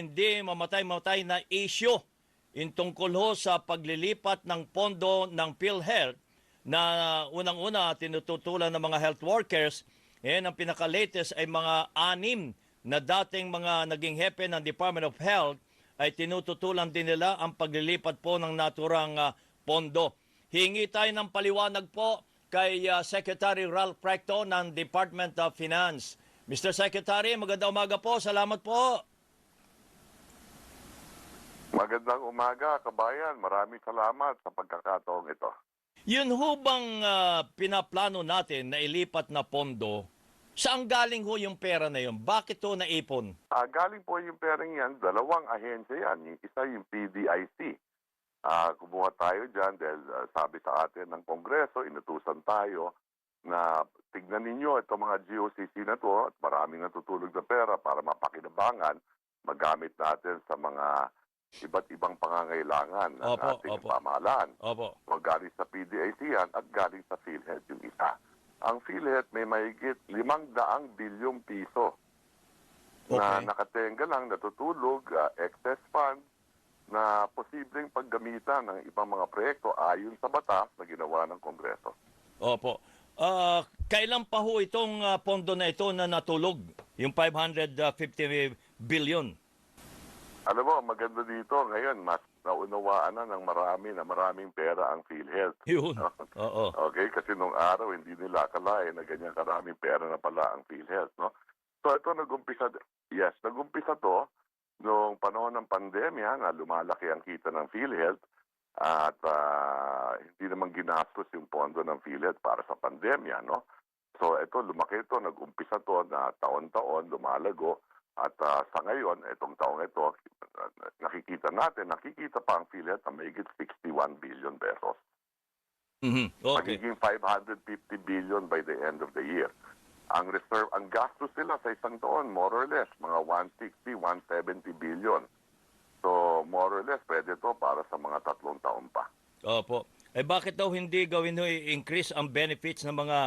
hindi mamatay-matay na issue in tungkol ho sa paglilipat ng pondo ng PhilHealth na unang-una tinututulan ng mga health workers. Yan ang pinaka-latest ay mga anim na dating mga naging hepe ng Department of Health ay tinututulan din nila ang paglilipat po ng naturang ah, pondo. Hingi tayo ng paliwanag po kay ah, Secretary Ralph Precto ng Department of Finance. Mr. Secretary, magandang umaga po. Salamat po. Magandang umaga, kabayan. Maraming salamat sa pagkakataong ito. Yun ho bang ah, pinaplano natin na ilipat na pondo? Saan galing ho yung pera na yun? Bakit ho naipon? Ah, galing po yung perang yan, dalawang ahensya yan. Yung isa yung PDIC. Ah, kumuha tayo dyan dahil ah, sabi sa atin ng Kongreso, inutusan tayo na tignan ninyo itong mga GOCC na to at maraming natutulog na pera para mapakinabangan, magamit natin sa mga iba't ibang pangangailangan ng Opo, ating opo. pamahalaan. Opo. O galing sa PDIC yan at galing sa PhilHealth yung isa. Ang PhilHealth may mahigit limang daang bilyong piso na Okay. nakatenga lang, natutulog, ah, excess fund na posibleng paggamitan ng ibang mga proyekto ayon sa batas na ginawa ng Kongreso. Opo. Ah, kailan pa ho itong ah, pondo na ito na natulog? Yung 550 billion. Alam mo, maganda dito ngayon, mas naunawaan na ng marami na maraming pera ang PhilHealth. Yun. Oo. Okay, kasi nung araw hindi nila akalain na ganyan karaming pera na pala ang PhilHealth, no? So ito nagumpisa, yes, nagumpisa to nung panahon ng pandemya nga lumalaki ang kita ng PhilHealth at ah, hindi naman ginastos yung pondo ng PhilHealth para sa pandemya, no? So ito, lumaki ito, nagumpisa to na taon-taon, lumalago. At ah, sa ngayon, itong taong ito, nakikita natin, nakikita pa ang PhilHealth na mahigit 61 billion pesos Mhm. Okay. magiging 550 billion by the end of the year. Ang reserve, ang gastos nila sa isang taon, more or less, mga 160, 170 billion. So, more or less, pwede to para sa mga tatlong taon pa. Opo. Eh bakit daw hindi gawin ho i-increase ang benefits ng mga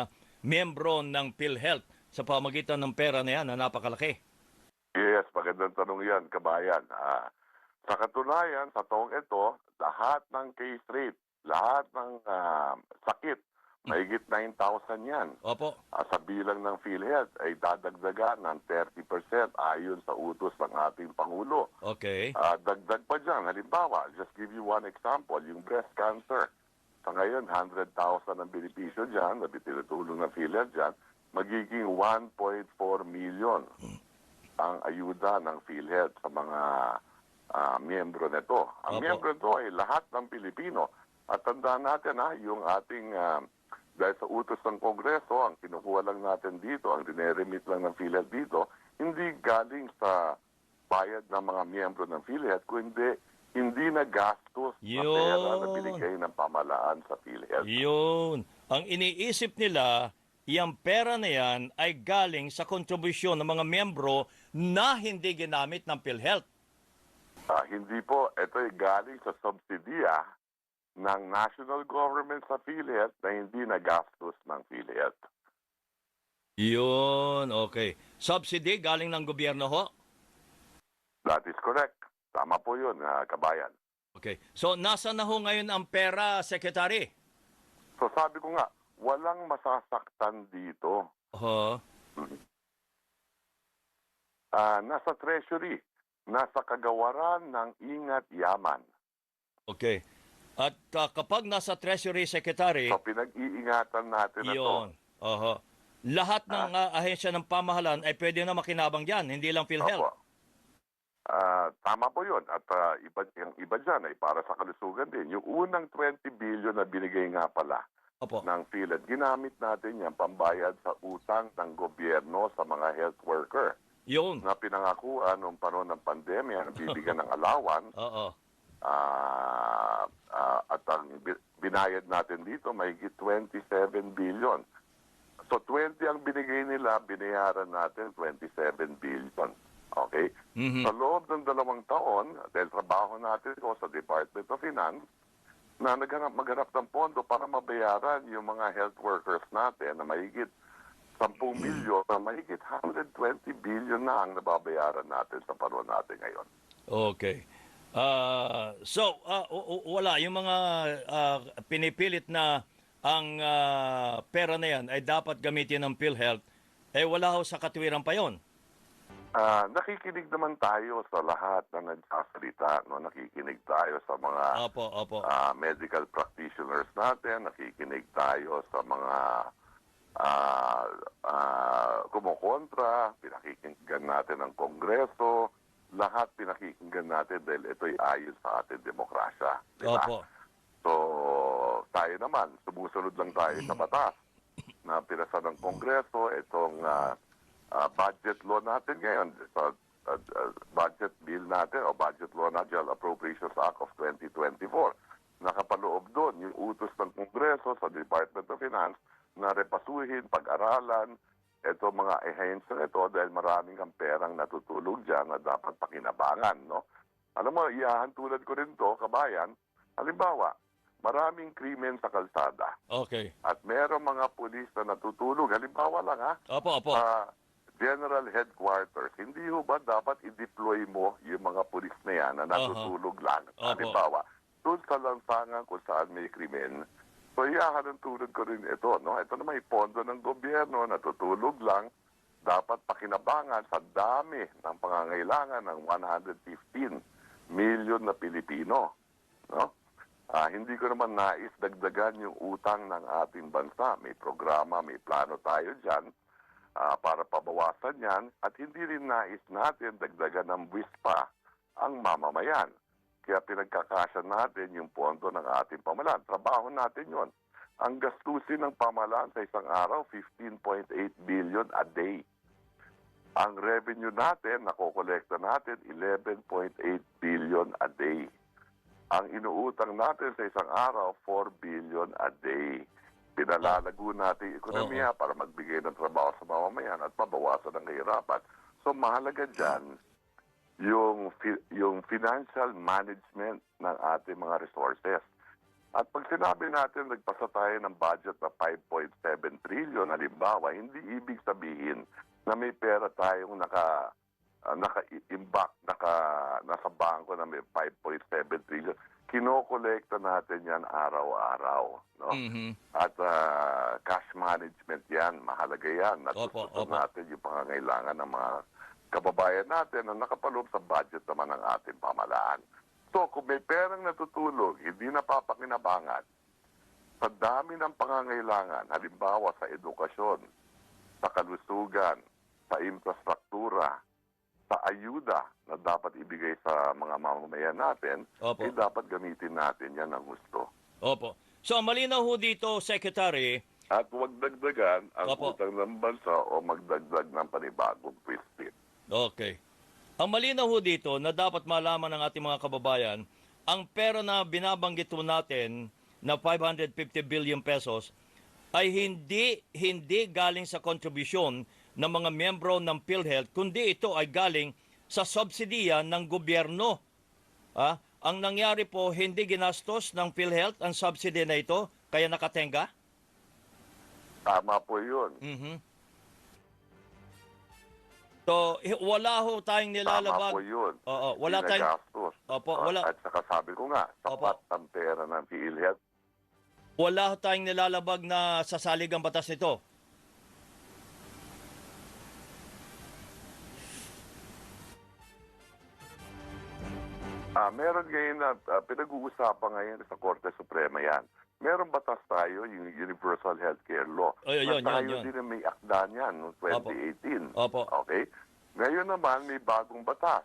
miyembro ng PhilHealth sa pamagitan ng pera na yan na napakalaki? Yes, magandang tanong yan, kabayan. Ah, sa katunayan, sa taong ito, lahat ng case rate, lahat ng ah, sakit, mahigit 9,000 yan. Opo. Ah, sa bilang ng PhilHealth ay dadagdagan ng 30% ayon sa utos ng ating Pangulo. Okay. Ah, dagdag pa dyan, halimbawa, just give you one example, yung breast cancer. Sa ngayon, 100,000 ang benepisyo dyan, na tinutulong ng PhilHealth dyan, magiging 1.4 million ang ayuda ng PhilHealth sa mga ah, miyembro nito. Opo. Ang miyembro nito ay lahat ng Pilipino. At tandaan natin ha, yung ating, ah, dahil sa utos ng Kongreso, ang kinukuha lang natin dito, ang dineremit lang ng PhilHealth dito, hindi galing sa bayad ng mga miyembro ng PhilHealth, kundi hindi na gastos na pera na Yun. binigay ng pamalaan sa PhilHealth. Yun. Ang iniisip nila, yung pera na yan ay galing sa kontribusyon ng mga miyembro na hindi ginamit ng PhilHealth. Ah, hindi po, ito ay galing sa subsidiya ng national government sa PhilHealth na hindi nagastos ng PhilHealth. Yun, okay. Subsidy galing ng gobyerno ho? That is correct. Tama po yun, ah, kabayan. Okay. So, nasa na ho ngayon ang pera, Secretary? So sabi ko nga, walang masasaktan dito. Ho? Ah, nasa treasury, nasa kagawaran ng ingat yaman. Okay. At ah, kapag nasa Treasury Secretary, So pinag-iingatan natin na to. yun. Oho. Lahat ng ah, ahensya ng pamahalaan ay pwede na makinabang dyan, hindi lang PhilHealth. Opo. Ah, tama po yun. At ah, iba, yung iba dyan ay para sa kalusugan din. Yung unang 20 billion na binigay nga pala Opo. ng PhilHealth, ginamit natin yan pambayad sa utang ng gobyerno sa mga health worker Yun. na pinangakuan noong panahon ng pandemya na bibigyan ng allowance Oo. Ah, ah, at ang bi- binayad natin dito mahigit 27 billion. So 20 ang binigay nila, binayaran natin 27 billion. Okay? Mhm. Sa loob ng dalawang taon, dahil trabaho natin ko sa Department of Finance, na naghanap, maghanap ng pondo para mabayaran yung mga health workers natin na mahigit 10 milyon na mahigit 120 billion na ang nababayaran natin sa panahon natin ngayon. Okay. Ah, so, o- wala. Yung mga ah, pinipilit na ang ah, pera na yan ay dapat gamitin ng PhilHealth, eh wala ho sa katwiran pa yon. Ah, nakikinig naman tayo sa lahat na nagsasalita, no? Nakikinig tayo sa mga Opo, opo. ah, medical practitioners natin, nakikinig tayo sa mga ah, ah, kumukontra, pinakikinggan natin ang Kongreso, lahat pinakikinggan natin dahil ito'y ayon sa ating demokrasya. Di ba? Opo. So, tayo naman, sumusunod lang tayo sa batas na pinasa ng Kongreso, itong ah, ah, budget law natin ngayon, sa ah, ah, budget bill natin o budget law na General Appropriations Act of 2024. Nakapaloob doon yung utos ng Kongreso sa Department of Finance na repasuhin, pag-aralan, ito mga ehensya ito dahil maraming ang perang natutulog dyan na dapat pakinabangan. No? Alam mo, iyahan tulad ko rin to, kabayan, halimbawa, maraming krimen sa kalsada Okay. at merong mga pulis na natutulog. Halimbawa lang ha, Opo, opo. sa General Headquarters, hindi ho ba dapat i-deploy mo yung mga pulis na yan na natutulog lang? Opo. Halimbawa, doon sa lansangan kung saan may krimen, so iyahan tulad ko rin ito. No? Ito na may pondo ng gobyerno, natutulog lang, dapat pakinabangan sa dami ng pangangailangan ng 115 million na Pilipino. No? Ah, hindi ko naman nais dagdagan yung utang ng ating bansa. May programa, may plano tayo dyan ah, para pabawasan yan. At hindi rin nais natin dagdagan ng buwis pa ang mamamayan. Kaya pinagkakasya natin yung pondo ng ating pamalaan. Trabaho natin yon. Ang gastusin ng pamalaan sa isang araw, 15.8 billion a day. Ang revenue natin, nakokolekta natin, 11.8 billion a day. Ang inuutang natin sa isang araw, 4 billion a day. Pinalalago natin yung ekonomiya para magbigay ng trabaho sa mamamayan at mabawasan ang kahirapan. So mahalaga dyan yung, fi- yung financial management ng ating mga resources. At pag sinabi natin nagpasa tayo ng budget na 5.7 trillion, halimbawa, hindi ibig sabihin na may pera tayong naka uh, naka-imbak, naka, nasa bangko na may 5.7 trillion. Kinokolekta natin yan araw-araw. No? Mhm. At ah, cash management yan, mahalaga yan. Natutunan natin yung pangangailangan ng mga kababayan natin na nakapaloob sa budget naman ng ating pamalaan. So, kung may perang natutulog, hindi napapakinabangan, sa dami ng pangangailangan, halimbawa sa edukasyon, sa kalusugan, sa infrastruktura, sa ayuda na dapat ibigay sa mga mamamayan natin, Opo. eh dapat gamitin natin yan ng gusto. Opo. So, malinaw ho dito, Secretary, At huwag dagdagan ang Opo. utang ng bansa o magdagdag ng panibagong twist Okay. Ang malinaw ho dito na dapat malaman ng ating mga kababayan, ang pera na binabanggit ho natin na 550 billion pesos ay hindi hindi galing sa kontribusyon ng mga miyembro ng PhilHealth, kundi ito ay galing sa subsidiya ng gobyerno. Ah, ang nangyari po, hindi ginastos ng PhilHealth ang subsidy na ito, kaya nakatenga? Tama po yun. Mhm. So, wala ho tayong Tama nilalabag. po yun. Oo, wala tayong. Opo, Ah, wala At saka sabi ko nga, sapat ang pera ng PhilHealth. wala ho tayong nilalabag na sasalig ang batas nito. Ah, meron ngayon na ah, pinag-uusapan ngayon sa Korte Suprema yan. Meron batas tayo, yung Universal Healthcare Law. Ay, yun, na yun, tayo yun. din ang may akda niyan noong 2018. Opo. Okay? Ngayon naman, may bagong batas.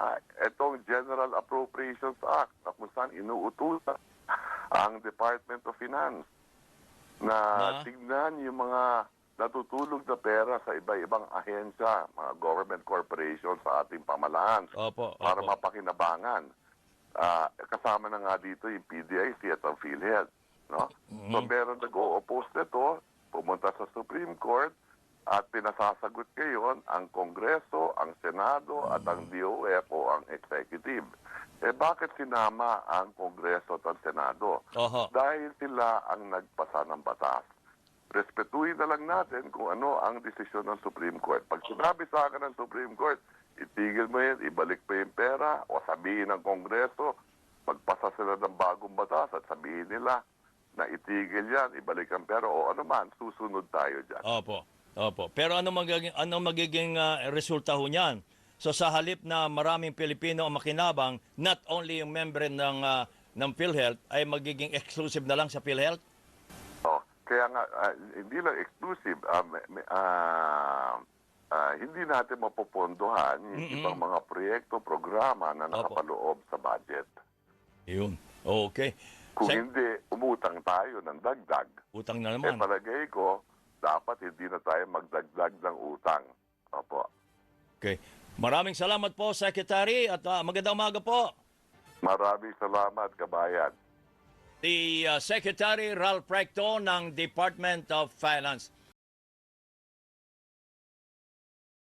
Ah, itong General Appropriations Act na kung saan inuutusan ang Department of Finance na Na? tignan yung mga natutulog na pera sa iba-ibang ahensya, mga government corporations sa ating pamalaan Opo, para opo. mapakinabangan. Ah, kasama na nga dito yung PDIC at ang PhilHealth. No? So Mhm. meron nag-o-oppose nito, pumunta sa Supreme Court, at pinasasagot ngayon ang Kongreso, ang Senado, at ang DOF o ang Executive. Eh bakit sinama ang Kongreso at ang Senado? Oho. Dahil sila ang nagpasa ng batas. Respetuhin na lang natin kung ano ang desisyon ng Supreme Court. Pag sinabi sa akin ng Supreme Court, itigil mo yan, ibalik pa yung pera, o sabihin ng Kongreso, magpasa sila ng bagong batas at sabihin nila na itigil yan, ibalik ang pera, o ano man, susunod tayo dyan. Opo. Opo. Pero ano magiging ano magiging ah, resulta ho niyan? So sa halip na maraming Pilipino ang makinabang, not only yung member ng ah, ng PhilHealth ay magiging exclusive na lang sa PhilHealth? Kaya nga, ah, hindi lang exclusive, may- ah, ah, hindi natin mapopondohan yung Mm-mm. ibang mga proyekto, programa na Opo. nakapaloob sa budget. Yun. Okay. Kung Sa- hindi, umutang tayo ng dagdag. utang na Eh, naman. palagay ko, dapat hindi na tayo magdagdag ng utang. Opo. Okay. Maraming salamat po, Secretary, at ah, magandang umaga po. Maraming salamat, kabayan. The ah, Secretary Ralph Recto ng Department of Finance.